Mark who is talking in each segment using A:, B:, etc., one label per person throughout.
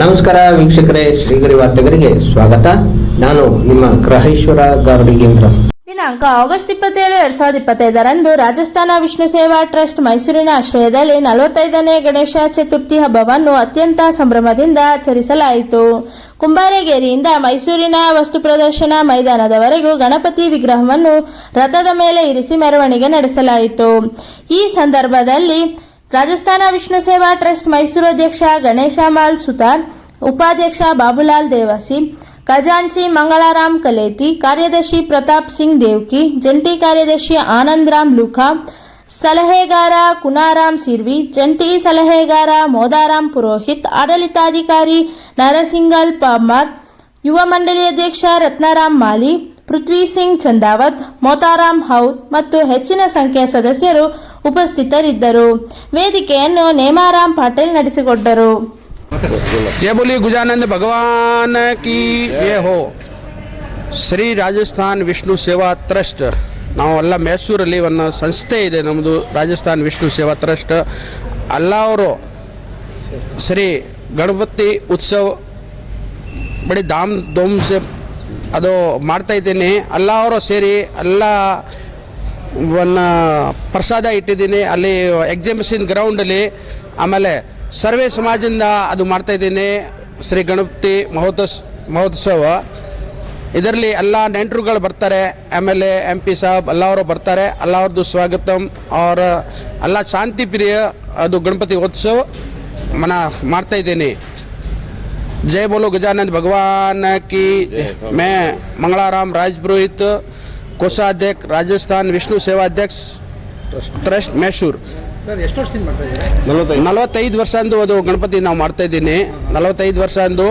A: ನಮಸ್ಕಾರ ವೀಕ್ಷಕರೇ, ಶ್ರೀಗರಿ ವಾರ್ತೆಗರಿಗೆ ಸ್ವಾಗತ. ನಾನು ನಿಮ್ಮ ಗ್ರಹೇಶ್ವರ ಗಾರ್ಡಿಗೇಂದ್ರ
B: ದಿನಾಂಕ ಆಗಸ್ಟ್ ಇಪ್ಪತ್ತೇಳು, ಎರಡ್ ಸಾವಿರದ ಇಪ್ಪತ್ತೈದರಂದು ರಾಜಸ್ಥಾನ ವಿಷ್ಣು ಸೇವಾ ಟ್ರಸ್ಟ್ ಮೈಸೂರಿನ ಆಶ್ರಯದಲ್ಲಿ ನಲವತ್ತೈದನೇ ಗಣೇಶ ಚತುರ್ಥಿ ಹಬ್ಬವನ್ನು ಅತ್ಯಂತ ಸಂಭ್ರಮದಿಂದ ಆಚರಿಸಲಾಯಿತು. ಕುಂಬಾರಗೇರಿಯಿಂದ ಮೈಸೂರಿನ ವಸ್ತು ಪ್ರದರ್ಶನ ಮೈದಾನದವರೆಗೂ ಗಣಪತಿ ವಿಗ್ರಹವನ್ನು ರಥದ ಮೇಲೆ ಇರಿಸಿ ಮೆರವಣಿಗೆ ನಡೆಸಲಾಯಿತು. ಈ ಸಂದರ್ಭದಲ್ಲಿ ರಾಜಸ್ಥಾನ ವಿಷ್ಣು ಸೇವಾ ಟ್ರಸ್ಟ್ ಮೈಸೂರು ಅಧ್ಯಕ್ಷ ಗಣೇಶಮಾಲ್ ಸುತಾರ್ ಉಪಾಧ್ಯಕ್ಷ ಬಾಬುಲಾಲ್ ದೇವಸಿ ಖಜಾಂಚಿ ಮಂಗಳಾರಾಮ್ ಕಲೇತಿ ಕಾರ್ಯದರ್ಶಿ ಪ್ರತಾಪ್ ಸಿಂಗ್ ದೇವ್ಕಿ ಜಂಟಿ ಕಾರ್ಯದರ್ಶಿ ಆನಂದರಾಮ್ ಲೂಖಾ ಸಲಹೆಗಾರ ಕುನಾರಾಮ್ ಸಿರ್ವಿ ಜಂಟಿ ಸಲಹೆಗಾರ ಮೋದಾರಾಮ್ ಪುರೋಹಿತ್ ಆಡಳಿತಾಧಿಕಾರಿ ನರಸಿಂಗಲ್ ಪಾಮರ್ ಯುವ ಮಂಡಳಿ ಅಧ್ಯಕ್ಷ ರತ್ನಾರಾಮ್ ಮಾಲಿ ಪೃಥ್ವಿ ಸಿಂಗ್ ಚಂದಾವತ್, ಮೋತಾರಾಮ್ ಹೌದ್ ಮತ್ತು ಹೆಚ್ಚಿನ ಸಂಖ್ಯೆಯ ಸದಸ್ಯರು ಉಪಸ್ಥಿತರಿದ್ದರು. ವೇದಿಕೆಯನ್ನು ನೇಮಾರಾಮ್ ಪಾಟೀಲ್ ನಡೆಸಿಕೊಟ್ಟರು.
C: ಜಯ ಗುಜಾನಂದ ಭಗವಾನ್ ಕಿ ಹೋ. ಶ್ರೀ ರಾಜಸ್ಥಾನ್ ವಿಷ್ಣು ಸೇವಾ ಟ್ರಸ್ಟ್. ನಾವೆಲ್ಲ ಮೈಸೂರಲ್ಲಿ ಒಂದು ಸಂಸ್ಥೆ ಇದೆ ನಮ್ಮದು ರಾಜಸ್ಥಾನ್ ವಿಷ್ಣು ಸೇವಾ ಟ್ರಸ್ಟ್. ಅವರು ಶ್ರೀ ಗಣಪತಿ ಉತ್ಸವ ಬಡಿ ಧಾಮ್ ಧೂಮ್ಸೆ ಅದು ಮಾಡ್ತಾ ಇದ್ದೀನಿ. ಎಲ್ಲ ಅವರು ಸೇರಿ ಎಲ್ಲ ಒಂದು ಪ್ರಸಾದ ಇಟ್ಟಿದ್ದೀನಿ. ಅಲ್ಲಿ ಎಕ್ಸಿಬಿಷನ್ ಗ್ರೌಂಡಲ್ಲಿ ಆಮೇಲೆ ಸರ್ವೇ ಸಮಾಜದಿಂದ ಅದು ಮಾಡ್ತಾ ಇದ್ದೀನಿ. ಶ್ರೀ ಗಣಪತಿ ಮಹೋತ್ಸವ ಮಹೋತ್ಸವ. ಇದರಲ್ಲಿ ಎಲ್ಲ ನೆಂಟರುಗಳು ಬರ್ತಾರೆ. ಆಮೇಲೆ ಎಂ ಪಿ ಸಾಬ್ ಎಲ್ಲವರು ಬರ್ತಾರೆ. ಎಲ್ಲರದ್ದು ಸ್ವಾಗತಂ. ಅವರ ಎಲ್ಲ ಶಾಂತಿ ಪ್ರಿಯ ಅದು ಗಣಪತಿ ಉತ್ಸವ ಮನ ಮಾಡ್ತಾ ಇದ್ದೀನಿ. जय बोलो गजानंद भगवान की मैं मंगलाराम राजपुरोहित कोषाध्यक्ष राजस्थान विष्णु सेवा अध्यक्ष ಟ್ರಸ್ಟ್ ಮೈಸೂರು ನಲವತ್ತೈದು ವರ್ಷ ಅಂದು ಅದು ಗಣಪತಿ ನಾವು ಮಾಡ್ತಾ ಇದ್ದೀನಿ ನಲವತ್ತೈದು ವರ್ಷ ಅಂದು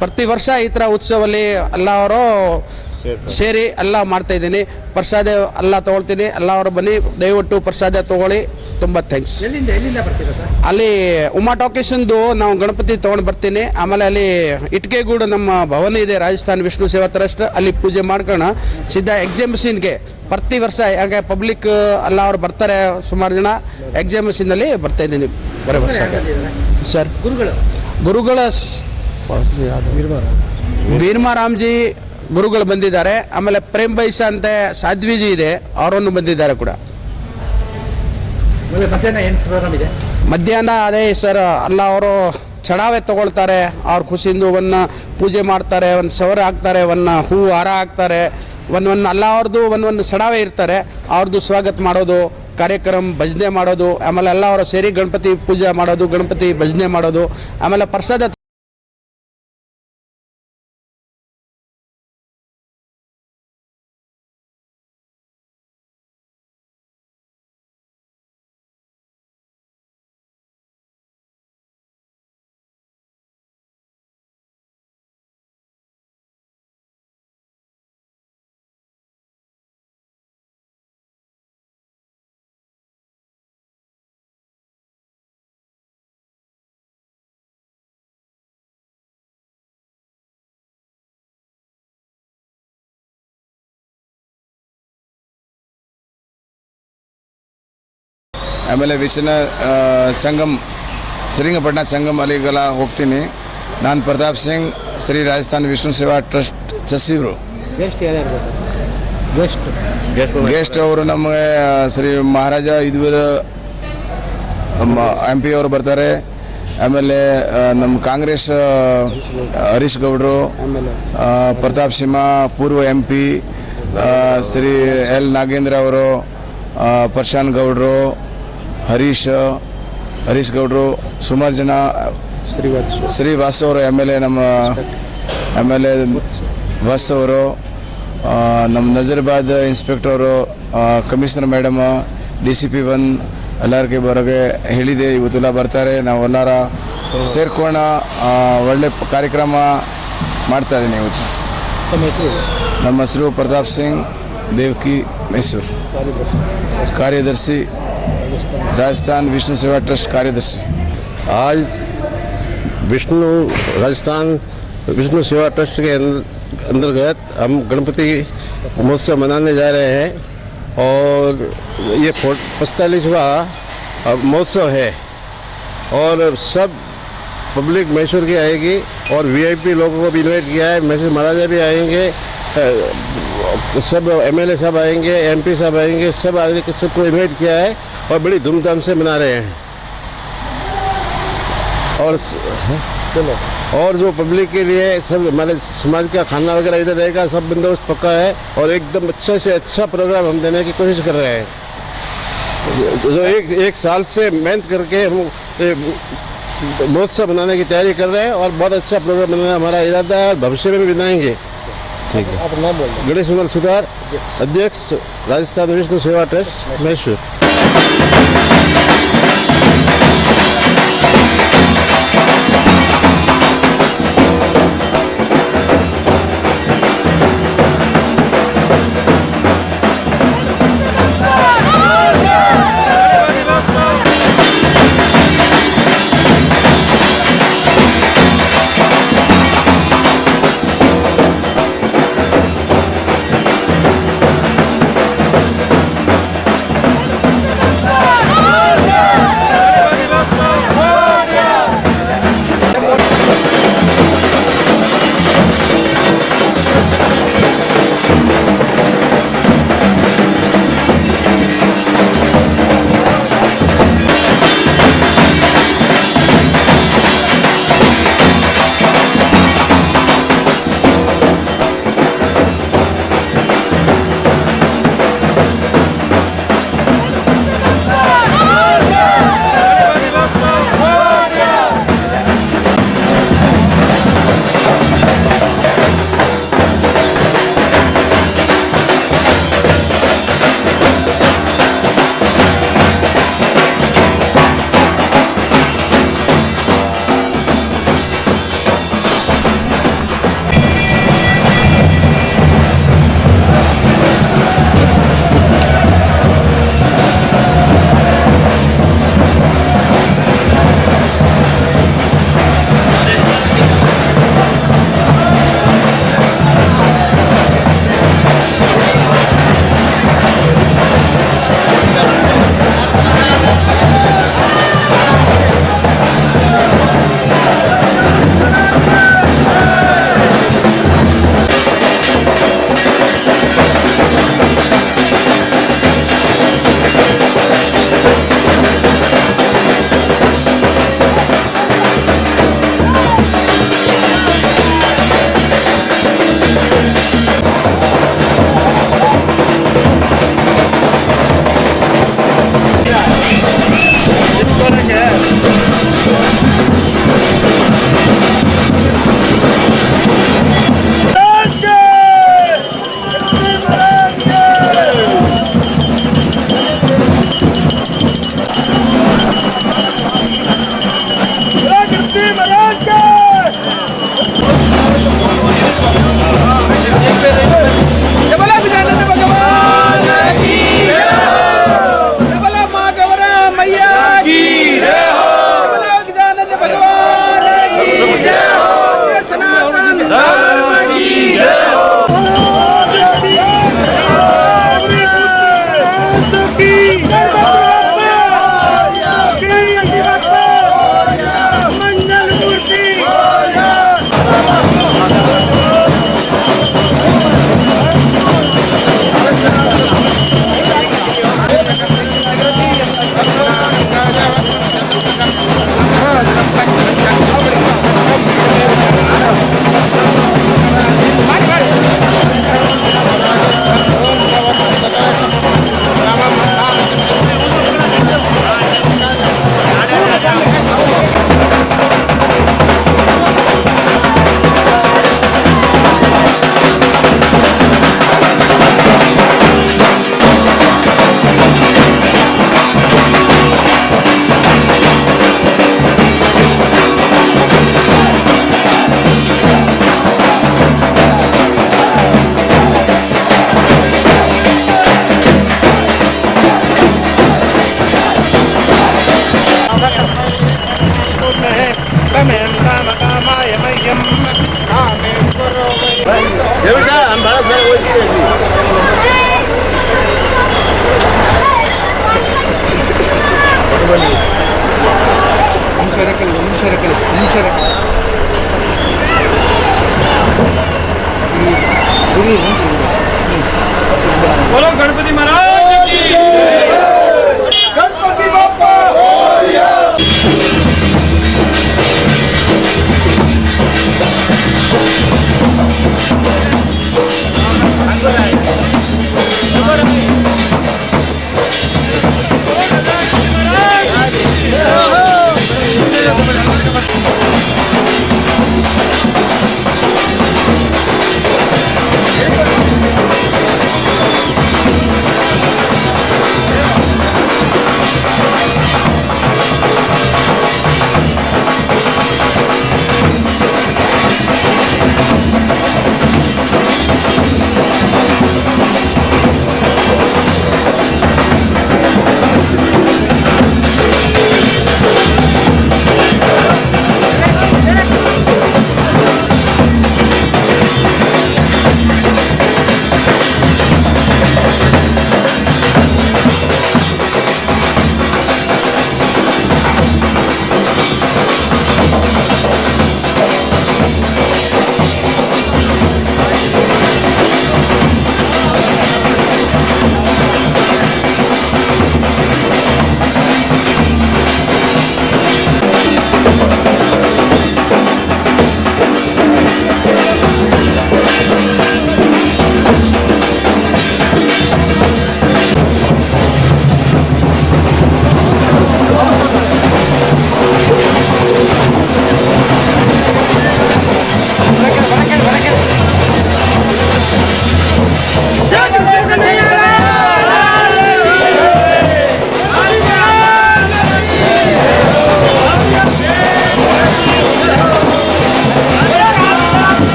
C: ಪ್ರತಿ ವರ್ಷ ಈ ಥರ ಉತ್ಸವಲ್ಲಿ ಎಲ್ಲ ಅವರು ಸೇರಿ ಎಲ್ಲ ಮಾಡ್ತಾ ಇದ್ದೀನಿ ಪ್ರಸಾದ ಎಲ್ಲ ತೊಗೊಳ್ತೀನಿ ಎಲ್ಲ ಅವರು ಬನ್ನಿ ದಯವಿಟ್ಟು ಪ್ರಸಾದ ತೊಗೊಳ್ಳಿ ತುಂಬ ಥ್ಯಾಂಕ್ಸ್ ಅಲ್ಲಿ ಉಮಾ ಟಾಕೀಸಂದು ನಾವು ಗಣಪತಿ ತೊಗೊಂಡು ಬರ್ತೀನಿ. ಆಮೇಲೆ ಅಲ್ಲಿ ಇಟ್ಕೆಗೂಡು ನಮ್ಮ ಭವನ ಇದೆ ರಾಜಸ್ಥಾನ್ ವಿಷ್ಣು ಸೇವಾ ಟ್ರಸ್ಟ್. ಅಲ್ಲಿ ಪೂಜೆ ಮಾಡ್ಕೋಣ ಸಿದ್ಧ ಎಕ್ಸಿಬಿಷನ್ಗೆ ಪ್ರತಿ ವರ್ಷ ಹಾಗೆ ಪಬ್ಲಿಕ್ ಅಲ್ಲ ಅವ್ರು ಬರ್ತಾರೆ ಸುಮಾರು ಜನ. ಎಕ್ಸಿಬಿಷನ್ನಲ್ಲಿ ಬರ್ತಾ ಇದ್ದೀನಿ ಬರೋ ವರ್ಷ ಸರ್. ಗುರುಗಳು? ಗುರುಗಳ ವೀರಮಾರಾಮ್ಜಿ ಗುರುಗಳು ಬಂದಿದ್ದಾರೆ. ಆಮೇಲೆ ಪ್ರೇಮ್ ಬೈಸ ಅಂತ ಸಾಧ್ವಿಜಿ ಇದೆ ಅವರನ್ನು ಬಂದಿದ್ದಾರೆ ಕೂಡ.
D: ಮಧ್ಯಾಹ್ನ
C: ಅದೇ ಸರ್, ಅಲ್ಲ ಅವರು ಚಡಾವೆ ತಗೊಳ್ತಾರೆ, ಅವ್ರ ಖುಷಿಯಿಂದ ಒಂದು ಪೂಜೆ ಮಾಡ್ತಾರೆ, ಒಂದು ಸವರ ಹಾಕ್ತಾರೆ, ಒಂದು ಹೂ, ಹಾರ ಹಾಕ್ತಾರೆ, ಒಂದು ಒಂದು ಅಲ್ಲ ಅವ್ರದ್ದು ಒಂದು ಒಂದು ಸಡಾವೆ ಇರ್ತಾರೆ ಅವ್ರದ್ದು ಸ್ವಾಗತ ಮಾಡೋದು, ಕಾರ್ಯಕ್ರಮ ಭಜನೆ ಮಾಡೋದು, ಆಮೇಲೆ ಎಲ್ಲ ಅವರು ಸೇರಿ ಗಣಪತಿ ಪೂಜೆ ಮಾಡೋದು, ಗಣಪತಿ ಭಜನೆ ಮಾಡೋದು, ಆಮೇಲೆ ಪ್ರಸಾದ
E: ಆಮೇಲೆ ವಿಚನ ಸಂಗಮ್ ಶ್ರೀರಂಗಪಟ್ಟಣ ಸಂಗಮ್ ಅಲ್ಲಿಗೆಲ್ಲ ಹೋಗ್ತೀನಿ. ನಾನು ಪ್ರತಾಪ್ ಸಿಂಗ್ ಶ್ರೀ ರಾಜಸ್ಥಾನ್ ವಿಷ್ಣು ಸೇವಾ ಟ್ರಸ್ಟ್ ಸಚಿವರು.
D: ಗೆಸ್ಟ್ ಯಾರ್ಯಾರು ಬರ್ತಾರೆ ಗೆಸ್ಟ್
E: ಗೆಸ್ಟ್ ಅವರು ನಮಗೆ ಶ್ರೀ ಮಹಾರಾಜ ಇದುವರ ಎಂ ಪಿ ಅವರು ಬರ್ತಾರೆ. ಆಮೇಲೆ ನಮ್ಮ ಕಾಂಗ್ರೆಸ್ ಹರೀಶ್ ಗೌಡರು ಪ್ರತಾಪ್ ಸಿಂಹ ಪೂರ್ವ M P Shri L Nagendra ಅವರು ಪ್ರಶಾಂತ್ ಗೌಡರು ಹರೀಶ್ ಹರೀಶ್ ಗೌಡರು ಸುಮಾರು ಜನ ಶ್ರೀ ವಾಸು ಅವರು ಎಂ ಎಲ್ ಎ ನಮ್ಮ ಎಂ ಎಲ್ ಎ ವಾಸ್ ಅವರು ನಮ್ಮ ನಜರ್ಬಾದ್ ಅವರು commissioner madam D C P one ಎಲ್ಲರಿಗೆ ಬರೋಗೆ ಹೇಳಿದೆ ಇವತ್ತೆಲ್ಲ ಬರ್ತಾರೆ ನಾವು ಎಲ್ಲರ ಸೇರ್ಕೋಣ ಒಳ್ಳೆ ಕಾರ್ಯಕ್ರಮ ಮಾಡ್ತಾ ಇದ್ದೀನಿ ಇವತ್ತು. ನಮ್ಮ ಹೆಸರು ಪ್ರತಾಪ್ ಸಿಂಗ್ ದೇವ್ಕಿ ಮೈಸೂರು. ಕಾರ್ಯದರ್ಶಿ राजस्थान विष्णु सेवा ट्रस्ट कार्यदर्शी।
F: आज विष्णु राजस्थान विष्णु सेवा ट्रस्ट के अंतर्गत हम गणपति महोत्सव मनाने जा रहे हैं और ये पैंतालीसवा महोत्सव है और सब पब्लिक मैसूर की आएगी और वीआईपी लोगों को भी इन्वाइट किया है, मैसूर महाराजा भी आएँगे सब एमएलए साहब आएँगे एमपी साहब आएँगे, सब आगे सबको इन्वाइट किया है। और बड़ी धूमधाम से मना रहे हैं। और चलो। और जो पब्लिक के लिए सब हमारे समाज का खाना वगैरह इधर रहेगा सब बंदोबस्त पक्का है और एकदम अच्छे से अच्छा प्रोग्राम हम देने की कोशिश कर रहे हैं। जो एक एक साल से मेहनत करके हम महोत्सव बनाने की तैयारी कर रहे हैं और बहुत अच्छा प्रोग्राम बनाना हमारा इरादा है और भविष्य में भी बनाएँगे। ठीक है।
D: आप नाम बोल।
F: गणेश सुधार अध्यक्ष राजस्थान विष्णु सेवा ट्रस्ट मैसूर।
D: Thank you.